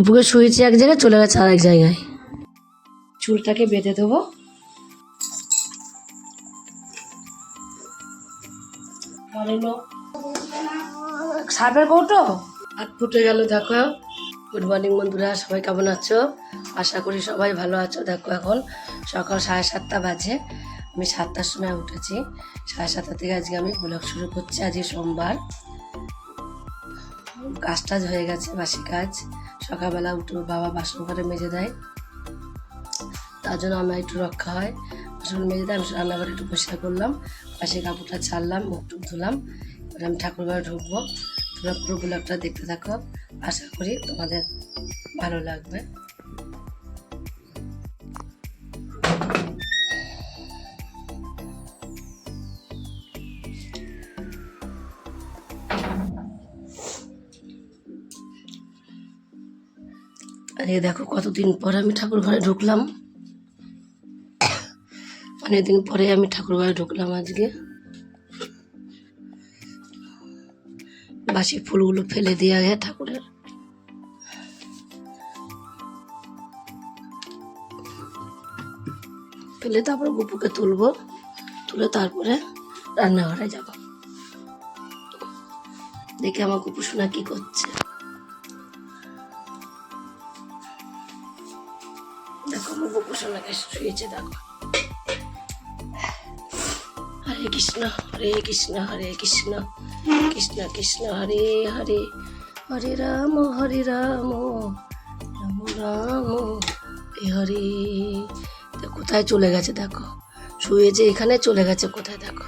গুপুকে শুয়েছে এক জায়গায়, চলে গেছে আরেক জায়গায়। চুলটাকে বেঁধে দেবো। সাপের কৌটো? হাত ফুটে গেল, দেখো। গুড মর্নিং বন্ধুরা, সবাই কেমন আছো? আশা করি সবাই ভালো আছো। দেখো এখন সকাল সাড়ে সাতটা বাজে। আমি সাতটার সময় উঠেছি। সাড়ে সাতটা থেকে আজকে আমি ব্লগ শুরু করছি। আজকে সোমবার। কাজ টাজ হয়ে গেছে, বাসি কাজ। সকালবেলা উঠে বাবা বাসন করে মেজে দেয়। তার জন্য আমার একটু রক্ষা হয়। বাসন মেজে দেয়, আমি রান্নাঘরে একটু পরিষ্কার করলাম। পাশে কাপড়টা ছাড়লাম, মুখ টুক ধুলাম। এবার আমি ঠাকুর ঘরে ঢুকবো। তোমরা পুরো ব্লগটা দেখতে থাকো। আশা করি তোমাদের ভালো লাগবে। আর এই দেখো কতদিন পরে আমি ঠাকুর ঘরে ঢুকলাম। অনেকদিন পরে আমি ঠাকুর ঘরে ঢুকলাম আজকে। বাসি ফুলগুলো ফেলে দিয়ে আগে ঠাকুরের। ফেলে তারপর গুপুকে তুলবো, তুলে তারপরে রান্নাঘরে যাব। দেখে আমার গুপু কি করছে। দেখো আমার গুপু সোনাকে শুয়েছে, দেখো। হরে কৃষ্ণ হরে কৃষ্ণ হরে কৃষ্ণ কৃষ্ণ কৃষ্ণ, হরে হরে হরে রাম হরে রাম রাম রাম, হরে কোথায় চলে গেছে, দেখো? শুয়ে যে এখানে, চলে গেছে কোথায়, দেখো?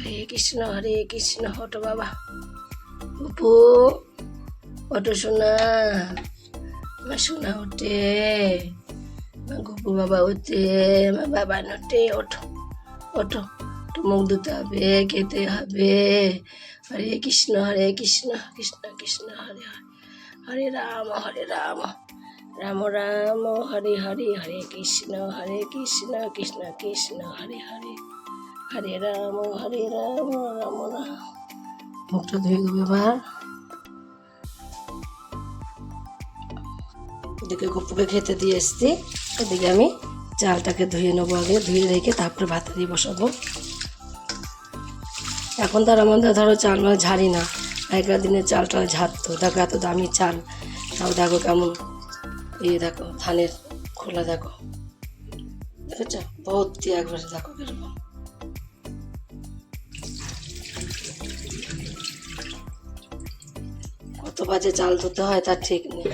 হরে কৃষ্ণ হরে কৃষ্ণ হটো বাবা। উপু অটো সোনা। আমার সোনা ওঠে। গপু বাবা আমার বাবা নোটে ওঠো ওঠো একটু মুখ হবে খেতে হবে হরে কৃষ্ণ হরে কৃষ্ণ কৃষ্ণ কৃষ্ণ হরে হরে হরে রাম হরে রাম রাম রাম হরে হরে হরে কৃষ্ণ হরে কৃষ্ণ কৃষ্ণ কৃষ্ণ হরে হরে হরে রাম হরে রাম রাম রাম মুখটা ধুয়ে দেবো এবার এদিকে গপুকে খেতে দিয়ে এসছি এদিকে আমি চালটাকে ধুয়ে নেব আগে, ধুয়ে রেখে তারপরে ভাতে দিয়ে বসাবো। এখন তো আর আমাদের ধরো চাল মাল ঝাড়ি না, আগেকার দিনে চাল টাল ঝাড়তো, দেখো এত দামি চাল, তাও দেখো কেমন ইয়ে দেখো ধানের খোলা দেখো। দেখেছ ভর্তি একবারে দেখো কত বাজে চাল ধুতে হয় তার ঠিক নেই।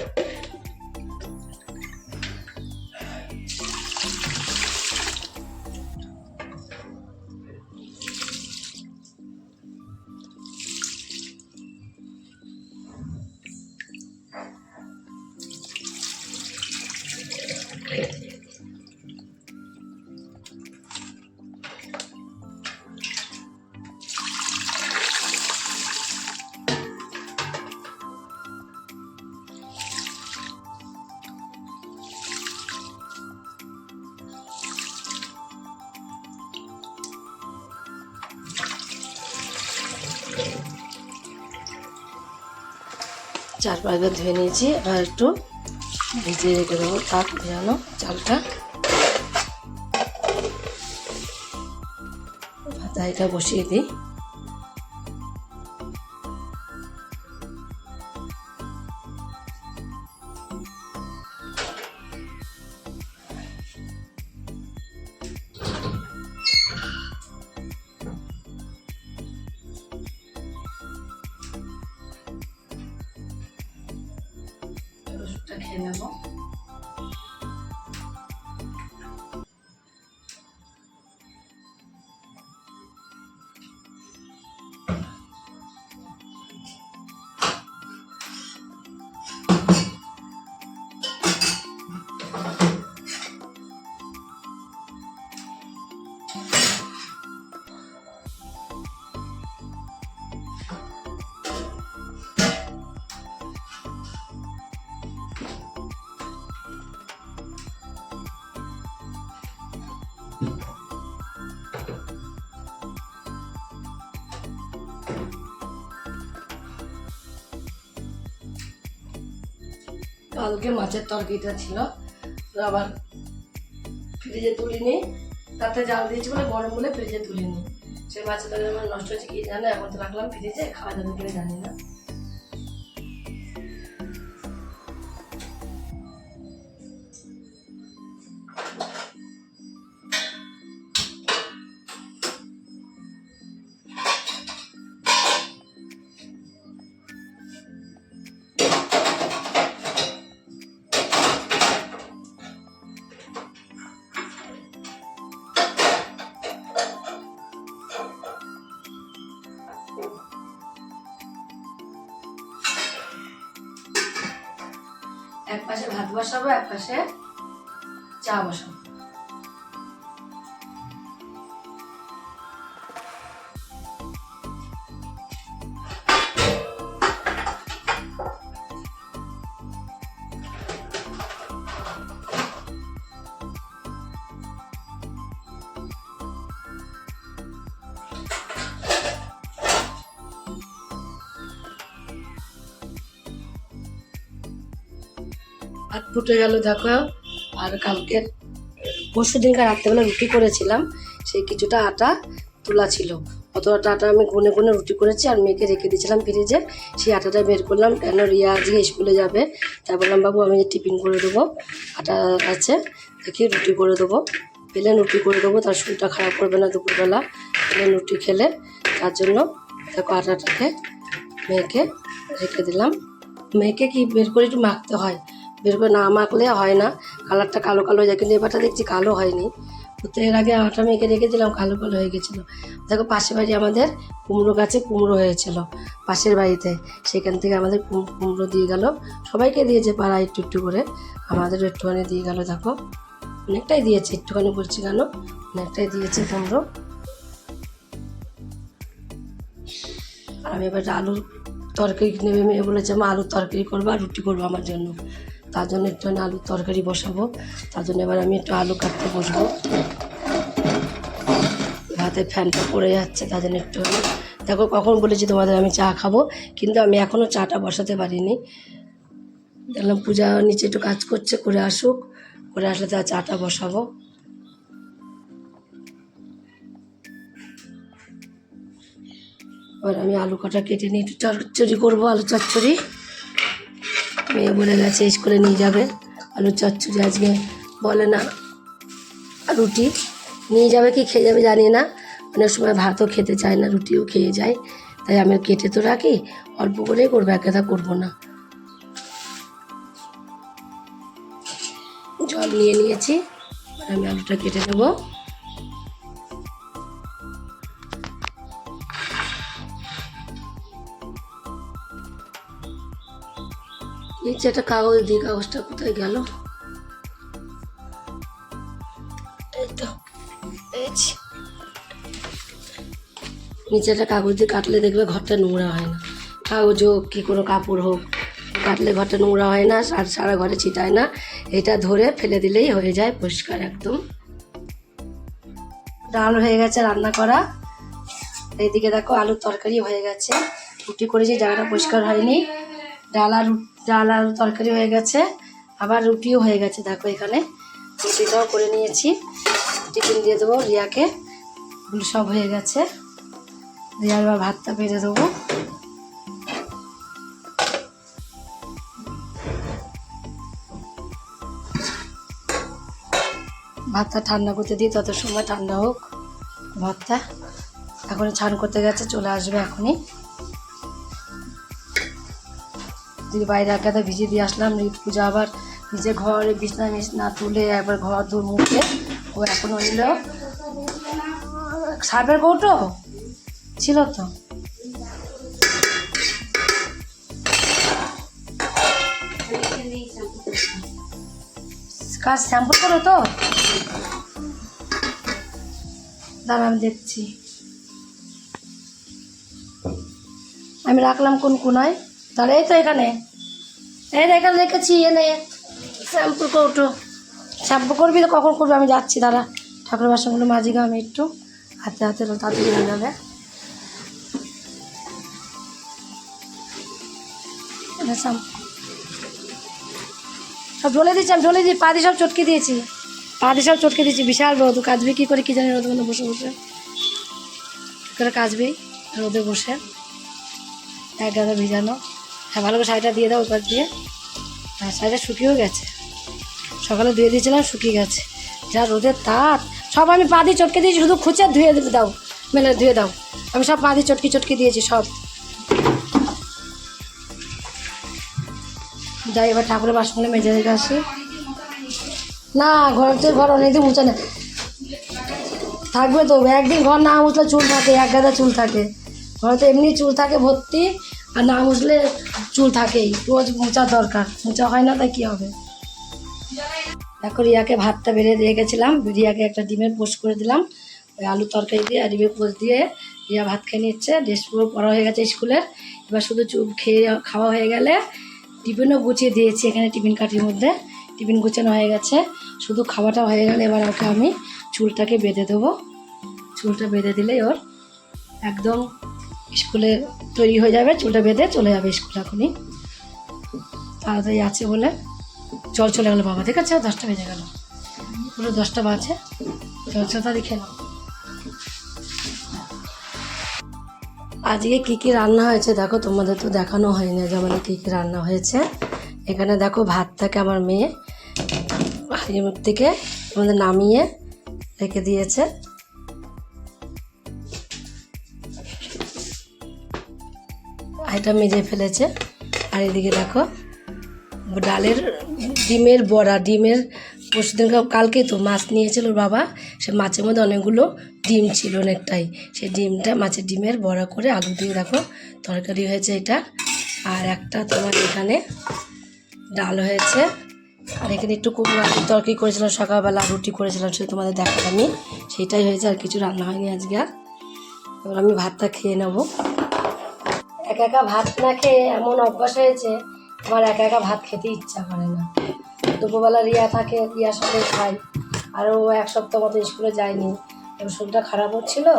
চার পাঁচবার ধুয়ে নিয়েছি আর একটু ভিজিয়ে রেখে দেবো। তাপ ভেজানো চালটা। ভাতাইটা বসিয়ে দিই। ওষুধটা খেয়ে নেব কালকে মাছের তরকারিটা ছিল। তো আবার ফ্রিজে তুলিনি। তাতে জাল দিয়েছি বলে গরম বলে ফ্রিজে তুলিনি। সেই মাছের তরকারি আমার নষ্ট হচ্ছে কি জানে? এখন তো রাখলাম ফ্রিজে, খাওয়া যাবে কিনা জানি না। এক পাশে ভাত বসাবো এক পাশে চা বসাবো। ফুটে গেল দেখো। আর কালকে পরশু দিনকার রাত্রেবেলা রুটি করেছিলাম, সেই কিছুটা আটা তোলা ছিল। অতটা আটা আমি গুনে গুনে রুটি করেছি আর মেয়েকে রেখে দিয়েছিলাম ফ্রিজে। সেই আটাটা বের করলাম, কেন রিয়া আজকে স্কুলে যাবে? তাই বললাম, বাবু, আমি টিফিন করে দেবো, আটা আছে, দেখি রুটি করে দেবো। পেলে রুটি করে দেবো, তার শরীরটা খারাপ করবে না দুপুরবেলা। পেলে রুটি খেলে, তার জন্য দেখো আটাটাকে মেয়েকে রেখে দিলাম। মেয়েকে কি বের করে একটু মাখতে হয়? বের করে না মাখলে হয় না। কালারটা কালো কালো হয়ে যায়, কিন্তু এবারটা দেখছি কালো হয়নি। তো এর আগে আটা মেখে রেখেছিলাম, কালো কালো হয়ে গেছিল। দেখো, পাশের বাড়ি আমাদের কুমড়ো গাছে কুমড়ো হয়েছিল, পাশের বাড়িতে। সেখান থেকে আমাদের কুম- কুমড়ো দিয়ে গেল। সবাইকে দিয়েছে পাড়া একটু একটু করে। আমাদের একটুখানি দিয়ে গেল, দেখো। অনেকটাই দিয়েছে, একটুখানি বলছি কেন? অনেকটাই দিয়েছে কুমড়ো। আর আমি এবার আলুর তরকারি নেবে, মেয়ে বলেছে, মা, আলুর তরকারি করব আর রুটি করব আমার জন্য। তার জন্য একটু আলুর তরকারি বসাবো। তার জন্য এবার আমি একটু আলু কাটতে বসবো। হাতে ফ্যানটা পড়ে যাচ্ছে, তার জন্য একটু দেখো, কখন বলেছি তোমাদের আমি চা খাব, কিন্তু আমি এখনও চাটা বসাতে পারিনি। দেখলাম পূজা নিচে একটু কাজ করছে, করে আসুক। করে আসলে তার চাটা বসাবো। এবার আমি আলু কটা কেটে নিয়ে একটু চচ্চড়ি করব, আলু চচ্চড়ি। মেয়ে বলে গেছে, স্কুলে নিয়ে যাবে। আলু চচ্চড়ি আজকে বলে না। রুটি নিয়ে যাবে কি, খেয়ে যাবে জানি না। অনেক সময় ভাতও খেতে চায় না, রুটিও খেয়ে যায়। তাই আমি কেটে তো রাখি, অল্প করেই করব একেদা করব না। জল নিয়ে নিয়েছি আমি আলুটা কেটে দেবো নিচে একটা কাগজ দিই কাগজটা কোথায় গেল? নিচে একটা কাগজ দিয়ে কাটলে দেখবে ঘরটা নোংরা হয় না। কাগজ হোক কি কোনো কাপড় হোক, কাটলে ঘরটা নোংরা হয় না আর সারা ঘরে ছিটায় না। এটা ধরে ফেলে দিলেই হয়ে যায় পরিষ্কার একদম। ডাল হয়ে গেছে রান্না করা। এইদিকে দেখো আলুর তরকারি হয়ে গেছে। রুটি করেছি জায়গাটা পরিষ্কার হয়নি। ডাল আর ডাল আর তরকারি হয়ে গেছে, আবার রুটিও হয়ে গেছে, দেখো এখানে। রুটিটাও করে নিয়েছি। টিফিন দিয়ে দেবো রিয়াকে। সব হয়ে গেছে। রিয়ার এবার ভাতটা বেড়ে দেবো। ভাতটা ঠান্ডা করতে দিই, তত সময় ঠান্ডা হোক। ভাতটা এখন ছান করতে গেছে, চলে আসবে এখনই। যদি বাইরে একাতে ভিজিয়ে দিয়ে আসলাম পূজা আবার নিজে ঘরে বিছনা মিছ না তুলে একবার ঘর দূর মুখে ও এখন নিল। সাপের কৌটো ছিল তো? কাজ শ্যাম্পু করো তো? দাঁড়া, আমি দেখছি। আমি রাখলাম কোন কোনায়? তাহলে এই তো এখানে। এই এখানে রেখেছি এনে শ্যাম্পু কৌটো। শ্যাম্পু করবি তো কখন করবি? আমি যাচ্ছি, দাঁড়া। ঠাকুর বাসনগুলো মাঝি আমি একটু। হাতে হাতে তাড়াতাড়ি হয়ে যাবে। শ্যাম্পু। সব ঢলে দিয়েছি আমি ঢলে দিই। পা দিয়ে সব চটকে দিয়েছি। পা দিয়ে সব চটকে দিয়েছি। বিশাল রোদ কাজবে কী করে, কী জানি রোদ মধ্যে বসে বসে। করে কাজবে রোদে বসে। এক গাদা ভিজানো। হ্যাঁ ভালো করে শাড়িটা দিয়ে দাও ওপার দিয়ে। হ্যাঁ শাড়িটা শুকিয়েও গেছে। সকালে ধুয়ে দিয়েছিলাম, শুকিয়ে গেছে। যা রোদের তাপ। সব আমি পা দিয়ে চটকে দিয়েছি, শুধু খুঁচে ধুয়ে দাও। মেলে, ধুয়ে দাও। আমি সব পা দিয়ে চটকে চটকে দিয়েছি, সব। যাই, এবার ঠাকুরের বাসনগুলো মেজে রেখে আসি। না, ঘর তো ঘর অনেকদিন মুছে না। থাকবে তো, একদিন ঘর না মুছলে চুল থাকে, এক গাদা চুল থাকে। ঘরে তো এমনি চুল থাকে ভর্তি। আর না মুছলে চুল থাকেই, রোজ মোচা দরকার, মোচা হয় না, তাই কী হবে? দেখো, রিয়াকে ভাতটা বেড়ে দিয়ে গেছিলাম, রিয়াকে একটা ডিমের পোস্ট করে দিলাম, ওই আলু তরকারি দিয়ে আর ডিমের পোস্ট দিয়ে রিয়া ভাত খেয়ে নিচ্ছে, ড্রেস পুরো পড়া হয়ে গেছে স্কুলের। এবার শুধু চুপ খেয়ে খাওয়া হয়ে গেলে টিফিনও গুছিয়ে দিয়েছি এখানে টিফিন কাঠির মধ্যে, টিফিন গুছানো হয়ে গেছে, শুধু খাওয়াটা হয়ে গেলে এবার ওকে আমি চুলটাকে বেঁধে দেবো। চুলটা বেঁধে দিলেই ওর একদম স্কুলে তৈরি হয়ে যাবে, চুলটা বেঁধে চলে যাবে স্কুল এখনই। তাড়াতাড়ি আছে বলে জল চলে গেলো বাবা ঠিক আছে দশটা বেজে গেল। পুরো দশটা বাজে। জল চলতা দেখে নাও। আজকে কী কী রান্না হয়েছে দেখো, তোমাদের তো দেখানো হয়নি যে আমাদের কী কী রান্না হয়েছে। এখানে দেখো ভাতটাকে আমার মেয়ে। থেকে আমাদের নামিয়ে রেখে দিয়েছে। এটা মেজে ফেলেছে। আর এদিকে দেখো, ডালের ডিমের বড়া, ডিমের পরশু দিন কালকেই তো মাছ নিয়েছিল বাবা। সে মাছের মধ্যে অনেকগুলো ডিম ছিল অনেকটাই। সেই ডিমটা মাছের ডিমের বড়া করে আলু দিয়ে দেখো, তরকারি হয়েছে এটা। আর একটা তোমার এখানে ডাল হয়েছে। আর এখানে একটু আলুর তরকারি করেছিলাম সকালবেলা, রুটি করেছিলাম সে তোমাদের দেখালাম আমি সেটাই হয়েছে, আর কিছু রান্না হয়নি আজকে। আর এবার আমি ভাতটা খেয়ে নেব। একা একা ভাত না খেয়ে এমন অভ্যাস হয়েছে, আমার একা একা ভাত খেতে ইচ্ছা করে না। দুপুরবেলা রিয়া থাকে, রিয়ার সাথে খাই। আরও এক সপ্তাহ মতো স্কুলে যায়নি। শরীরটা খারাপ হচ্ছিল,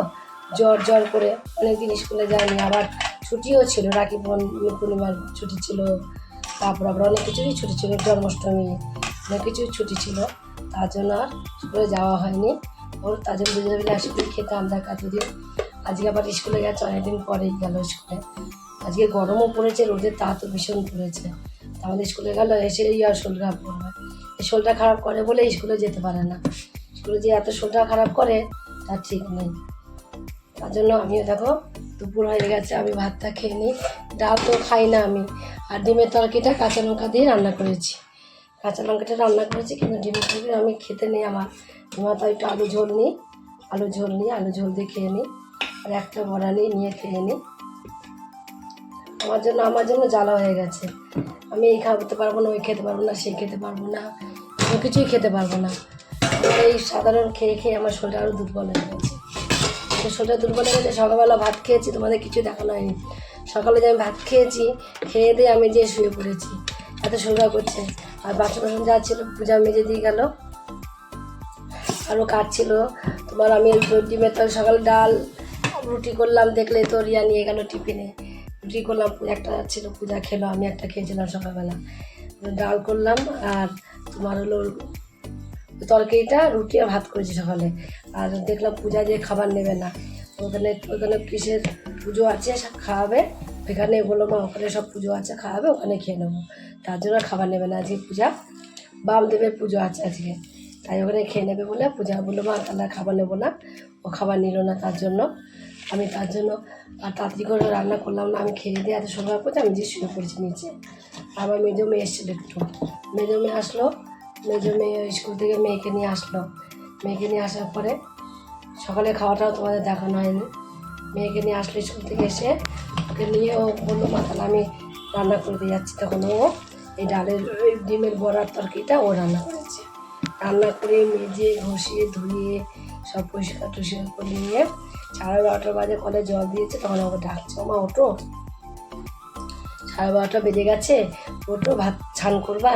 জ্বর জ্বর করে। অনেকদিন স্কুলে যায়নি, আবার ছুটিও ছিল, রাখি পূর্ণ- পূর্ণিমার ছুটি ছিল। তারপর আবার অনেক কিছুরই ছুটি ছিল, জন্মাষ্টমী অনেক কিছুই ছুটি ছিল। তার জন্য আর স্কুলে যাওয়া হয়নি। ওর তার জন্য দুজনে মিলে একসাথে খেতাম, দেখা দুদিন আজকে আবার স্কুলে গেছে, অনেকদিন পরেই গেল স্কুলে। আজকে গরমও পড়েছে, রোদের তা তো ভীষণ পড়েছে। আমাদের স্কুলে গেল, এসে এই আর শরীর খারাপ করবে এই শরীরটা খারাপ করে বলে স্কুলে যেতে পারে না। স্কুলে যে এত শরীরটা খারাপ করে তার ঠিক নেই। তার জন্য আমিও দেখো, দুপুর হয়ে গেছে, আমি ভাতটা খেয়ে নিই। ডাল তো খাই না আমি। আর ডিমের তরকারিটা কাঁচা লঙ্কা দিয়ে রান্না করেছি। কাঁচা লঙ্কাটা রান্না করেছি, কিন্তু ডিমের তরকারি আমি খেতে নেই আমার। আমার তো একটু আলু ঝোল নিই। আলু ঝোল নিই, আলু ঝোল দিয়ে খেয়ে নিই। আর একটা বড়া নিই নিয়ে খেয়ে নিই। আমার জন্য আমার জন্য জ্বালা হয়ে গেছে। আমি এই খাওয়াতে পারব না, ওই খেতে পারব না সেই খেতে পারব না, কোনো কিছুই খেতে পারব না। এই সাধারণ খেয়ে খেয়ে আমার শরীর আরও দুর্বল হয়ে গেছে। শরীরটা দুর্বল হয়ে গেছে, সকালবেলা ভাত খেয়েছি, তোমাদের কিছু দেখানো হয়নি। সকালে যে আমি ভাত খেয়েছি, খেয়ে দিয়ে আমি যে শুয়ে পড়েছি, এত সুন্দর করছে। আর বাসন বাসন যা ছিল, পূজা মেজে দিয়ে গেল আরও কাজ ছিল তোমার আমি ডিমের তরকারি, সকালে ডাল, রুটি করলাম, দেখলে তো রিয়া নিয়ে গেল টিফিনে। রুটি করলাম একটা ছিল পূজা খেলো, আমি একটা খেয়েছিলাম সকালবেলা। ডাল করলাম আর তোমার হলো তরকারিটা রুটি আর ভাত করেছি সকালে। আর দেখলাম পূজা যে খাবার নেবে না, ওখানে ওখানে কিসের পুজো আছে সব খাওয়াবে। ওখানে বলল, মা, ওখানে সব পুজো আছে, খাওয়াবে, ওখানে খেয়ে নেব। তার জন্য খাবার নেবে না আজকে পূজা। বামদেবের পুজো আছে আজকে, তাই ওখানে খেয়ে নেবে বলে পূজা বলল, মা তাহলে খাবার নেব না। ও খাবার নিল না তার জন্য। আমি তার জন্য আর তাড়াতাড়ি করে রান্না করলাম না, আমি খেয়ে দিয়ে এত সময় করতে আমি যে শুয়ে পড়েছি নিচে আমার মেজো মেয়ে এসেছিল একটু। মেজো মেয়ে আসলো, মেজো মেয়ে স্কুল থেকে মেয়েকে নিয়ে আসলো। মেয়েকে নিয়ে আসার পরে সকালে খাওয়াটাও তোমাদের দেখানো হয়নি। মেয়েকে নিয়ে আসলো স্কুল থেকে এসে, ওকে নিয়ে ও বলল, মা, তাহলে আমি রান্না করে দিয়ে যাচ্ছি। তখন ও এই ডালের ডিমের বড়ার তরকারিটা ও রান্না করেছে। রান্না করে মেজে, ঘষিয়ে, ধুয়ে সব পরিষ্কার টরিষ্কার করে নিয়ে, সাড়ে বারোটার বাজে কলে জল দিয়েছে, তখন আমাকে ডাকছে মা ওটো সাড়ে বারোটা বেজে গেছে ওটো ভাত ছান করবা।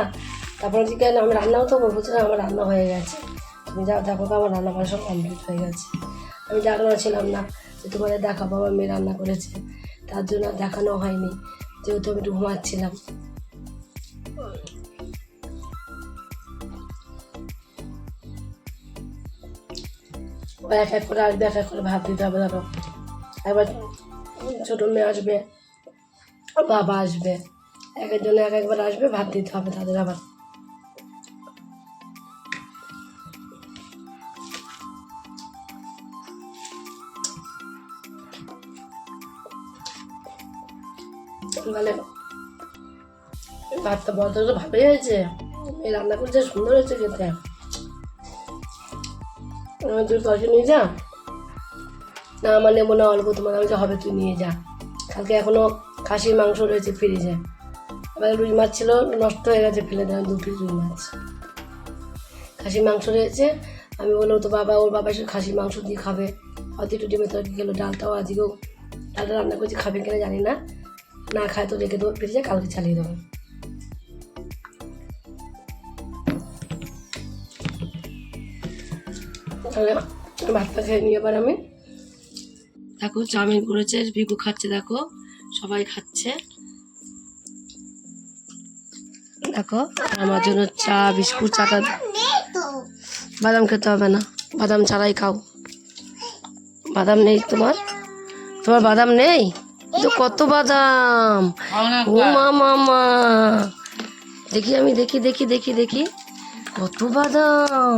তারপরে বলছি, কেন? আমি রান্নাও তো করব। না, আমার রান্না হয়ে গেছে। তুমি যাও, দেখো আমার রান্না করা সব কমপ্লিট হয়ে গেছে। আমি জানানো ছিলাম না যে তোমাদের দেখাবো, আমার মেয়ে রান্না করেছে। তার জন্য দেখানো হয়নি, যেহেতু আমি একটু ঘুমাচ্ছিলাম। ও এক এক করে আসবে এক এক করে ভাত দিতে হবে দেখো একবার ছোটো মেয়ে আসবে, বাবা আসবে, এক একজনে এক একবার আসবে ভাত দিতে হবে তাদের আবার। মানে ভাতটা তো ভালোই হয়েছে। এই রান্না করছে, সুন্দর হয়েছে খেতে। আমি তুই পয়সা নিয়ে যা। না আমার নেব না অল্প তোমার আমি হবে, তুই নিয়ে যা। কালকে এখনও খাসির মাংস রয়েছে ফ্রিজে। এবার রুই মাছ ছিল, নষ্ট হয়ে গেছে ফেলে দেওয়া দু রুই মাছ। খাসির মাংস রয়েছে। আমি বলল তো বাবা, ওর বাবা এসে খাসির মাংস দিয়ে খাবে। হয়তো একটু ডিমের তরকারি খেলো ডালটাও আজকেও ডালটা রান্না করছি, খাবে কিনা জানি না। না খায় তো রেখে দেবো, ফ্রিজে কালকে চালিয়ে দেবো। তাহলে ভাতটা খেয়ে নিয়ে এবার আমি। দেখো, চাউমিন করেছে বিকু খাচ্ছে, দেখো, সবাই খাচ্ছে। দেখো, আমার জন্য চা, বিস্কুট, চাটা বাদাম খেতে হবে না, বাদাম ছাড়াই খাও। বাদাম নেই তোমার? তোমার বাদাম নেই? তো কত বাদাম? ও মা মা। দেখি আমি, দেখি দেখি দেখি দেখি। কত বাদাম?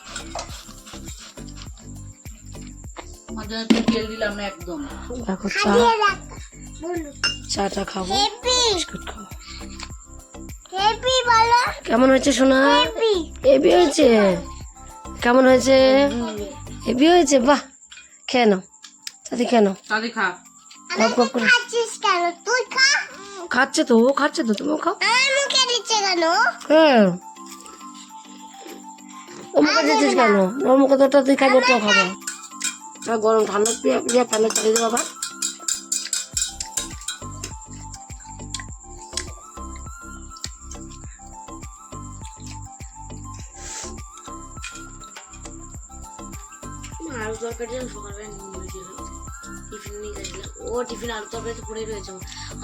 জন্য তো তেল দিলাম না একদম। দেখো চা চাটা খাব। বিস্কুট খাব। কেমন হয়েছে সোনা? এবি হয়েছে? কেমন হয়েছে? এবি হয়েছে? বাহ খেয়ে নাও। সাথে খেয়ে নাও। তাহলে খা। গপ গপ করে। খাচ্ছে তো ও খাচ্ছে তো তুমিও খাও। হ্যাঁ। ও মুখে দিচ্ছিস কেন? ওর মুখে তো তুই খাবি ওটাও খাব। গরম ঠান্ডা পিয়া পিয়া ফ্যানে চালিয়ে দেবো আবার। আলু তরকারি সকালবেলা নিয়ে টিফিন নিয়ে গেছিলাম। ও টিফিন আলু তরকারি তো পড়েই রয়েছে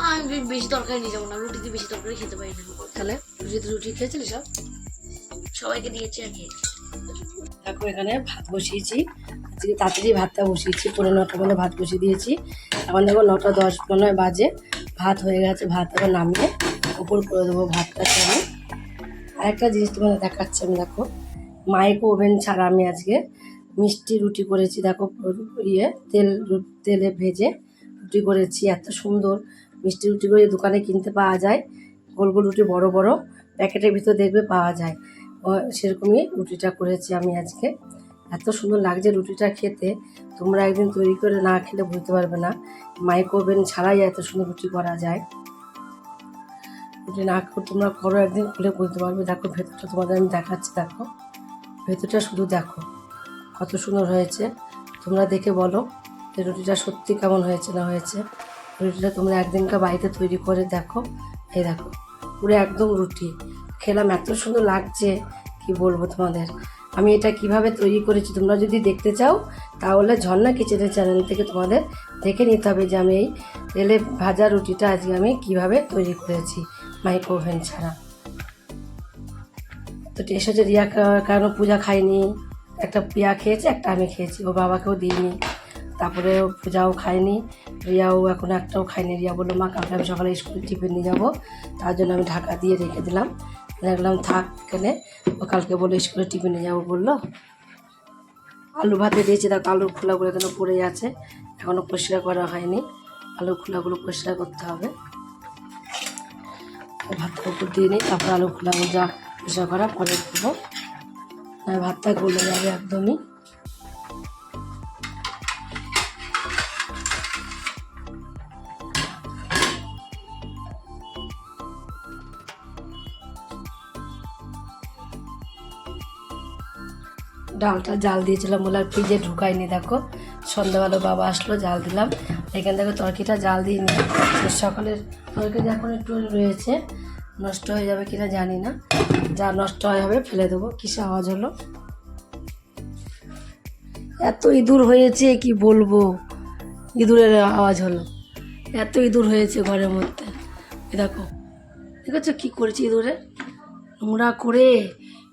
আমি বেশি তরকারি নিয়ে যাব না রুটিতে বেশি তরকারি খেতে পারি না। তাহলে রুটি রুটি খেয়েছিলি সব? সবাইকে দিয়েছি আর খেয়েছি। দেখো এখানে ভাত বসিয়েছি। আজকে তাড়াতাড়ি ভাতটা বসিয়েছি পনেরো নটা মানে ভাত বসিয়ে দিয়েছি। এখন দেখো নটা দশ, পনেরো বাজে। ভাত হয়ে গেছে, ভাত আবার নামিয়ে উপর করে দেবো ভাতটা আমি আরেকটা জিনিস তোমাদের দেখাচ্ছি আমি, দেখো। মাইক্রো ওভেন ছাড়া আমি আজকে মিষ্টি রুটি করেছি, দেখো ইয়ে তেল তেলে ভেজে রুটি করেছি, এত সুন্দর। মিষ্টি রুটি করে দোকানে কিনতে পাওয়া যায়। গোল গোল রুটি, বড় বড়। প্যাকেটের ভিতর দেখবে পাওয়া যায়। সেরকমই রুটিটা করেছি আমি আজকে। এত সুন্দর লাগছে রুটিটা খেতে। তোমরা একদিন তৈরি করে না খেলে বুঝতে পারবে না। মাইক্রো ওভেন ছাড়াই এত সুন্দর রুটি করা যায়। রুটি না তোমরা করো, একদিন খুলে বুঝতে পারবে। দেখো, ভেতরটা তোমাদের আমি দেখাচ্ছি, দেখো। ভেতরটা শুধু দেখো, কত সুন্দর হয়েছে। তোমরা দেখে বলো যে রুটিটা সত্যি কেমন হয়েছে না হয়েছে। রুটিটা তোমরা একদিনকার বাড়িতে তৈরি করে দেখো। এই দেখো, পুরো একদম রুটি। খেলাম, এত সুন্দর লাগছে। কি বলব তোমাদের? আমি এটা কীভাবে তৈরি করেছি তোমরা যদি দেখতে চাও, তাহলে ঝর্ণা কিচেনের চ্যানেল থেকে তোমাদের দেখে নিতে হবে যে আমি এই তেলে ভাজা রুটিটা আজকে আমি কীভাবে তৈরি করেছি মাইক্রো ওভেন ছাড়া। তো এসেছে রিয়া কা- কেন পূজা খায়নি, একটা পিয়া খেয়েছে, একটা আমি খেয়েছি, ও বাবাকেও দিইনি, তারপরে পূজাও খায়নি, রিয়াও এখন একটাও খায়নি, রিয়া বলল, মা, কালকে আমি সকালে স্কুল টিফিন নিয়ে যাব, তার জন্য আমি ঢাকা দিয়ে রেখে দিলাম। দেখলাম, থাক এখানে ও কালকে বলে স্কুলে টিফিনে যাব বলল। আলু ভাতে দিয়েছি দেখো, আলুর খোলাগুলো এখানে পড়ে আছে এখনও পরিষ্কার করা হয়নি। আলু খোলাগুলো পরিষ্কার করতে হবে। ভাতটা উপর দিয়ে নিই, তারপর আলু খোলাগুলো যা পরিষ্কার করা, পরে দেবো। ভাতটা গলে যাবে একদমই। ডালটা জাল দিয়েছিলাম বলে আর ফ্রিজে ঢুকাইনি দেখো। সন্ধ্যাবেলা বাবা আসলো, জাল দিলাম। এখান থেকে তরকিটা জাল দিইনি। সকালের তরকারি এখন একটু রয়েছে, নষ্ট হয়ে যাবে কিনা জানি না। যা নষ্ট হয়ে হবে, ফেলে দেবো। কিসে আওয়াজ হলো? এত ইঁদুর হয়েছে, কি বলব? ইঁদুরের আওয়াজ হলো। এত ইঁদুর হয়েছে ঘরের মধ্যে। দেখো, দেখেছ কী করেছে ইঁদুরে? নোংরা করে,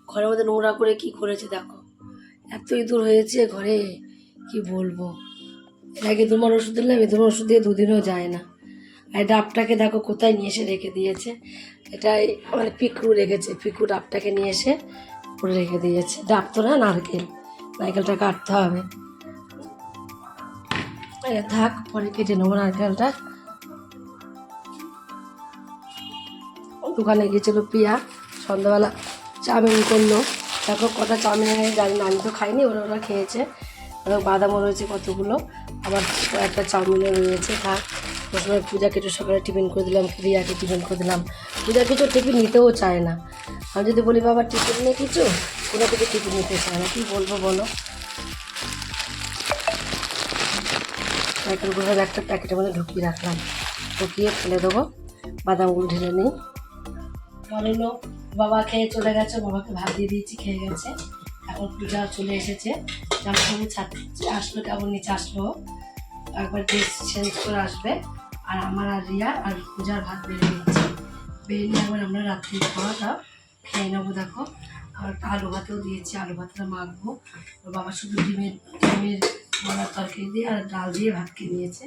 ঘরের মধ্যে নোংরা করে কি করেছে, দেখো। এত ইঁদুর হয়েছে ঘরে, কি বলব? আগে দুমার ওষুধ দিলাম ইঁদুর ওষুধ দিয়ে দুদিনও যায় না। আর ডাবটাকে দেখো কোথায় নিয়ে এসে রেখে দিয়েছে। এটাই মানে পিকু রেখেছে পিকু ডাবটাকে নিয়ে এসে পরে রেখে দিয়েছে। ডাব তো না, নারকেল। নারকেলটা কাটতে হবে। এ থাক, পরে কেটে নেব নারকেলটা। দোকানে গিয়েছিল পিয়া, সন্ধ্যাবেলা চাউমিন করল। দেখো কটা চাউমিন এনে জানি না, আমি তো খাইনি, ওরা ওরা খেয়েছে। বাদামও রয়েছে কতগুলো, আবার একটা চাউমিনও রয়েছে থাক সময় পূজা কিছু সকালে টিফিন করে দিলাম রিয়াকে টিফিন করে দিলাম। পূজা কিছু টিফিন নিতেও চায় না। আমি যদি বলি, বাবা, টিফিন নিয়ে কিছু? কোনো কিছু টিফিন নিতে চায় না। কী বলব বলো? একটা প্যাকেটের মধ্যে ঢুকিয়ে রাখলাম। ঢুকিয়ে ফেলে দেবো। বাদামগুলো ঢেলে নিই। বলল বাবা খেয়ে চলে গেছে, বাবাকে ভাত দিয়ে দিয়েছি, খেয়ে গেছে। এখন পূজা চলে এসেছে। যেমন কাপড় ছাড়তে আসলো, কেমন নিচে আসলো। একবার ড্রেস চেঞ্জ করে আসবে। আর আমার আর রিয়া আর পূজার ভাত বেড়ে নিচ্ছি। বেড়ে নিয়ে একবার আমরা রাত্রি খাওয়াটা খেয়ে নেব, দেখো। আর আলু ভাতেও দিয়েছি, আলু ভাতটা মাখবো। বাবা শুধু ডিমের ডিমের বলার তরকারি দিয়ে আর ডাল দিয়ে ভাত খেয়ে নিয়েছে।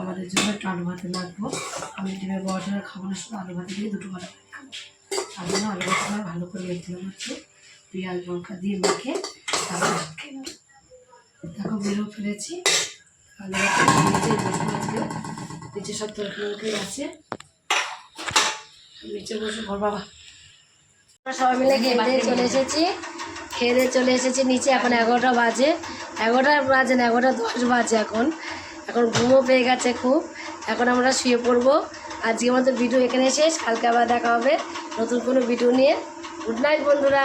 আমাদের জন্য একটু আলু ভাতে মাখবো। আমি ডিমের বড়টা খাব না, শুধু আলু ভাতে দিয়ে দুটো ভালো করে খাব তার জন্য ভালো করে রেখে দিলাম হচ্ছে পেঁয়াজ লঙ্কা দিয়ে মেখে তারপর ভাত দেখো বেরো ফেলেছি। নিচে বসে আজকে। নিচে সব তরকারি আছে। নিচে বসে ঘর বাবা। সবাই মিলে খেয়ে চলে এসেছি। খেয়ে চলে এসেছি নিচে। এখন এগারোটা বাজে। এগারোটা বাজে না এগারোটা দশ বাজে এখন। এখন ঘুমও পেয়ে গেছে খুব। এখন আমরা শুয়ে পড়ব। আজকে আমাদের ভিডিও এখানে শেষ। কালকে আবার দেখা হবে নতুন কোনো ভিডিও নিয়ে। গুড নাইট বন্ধুরা।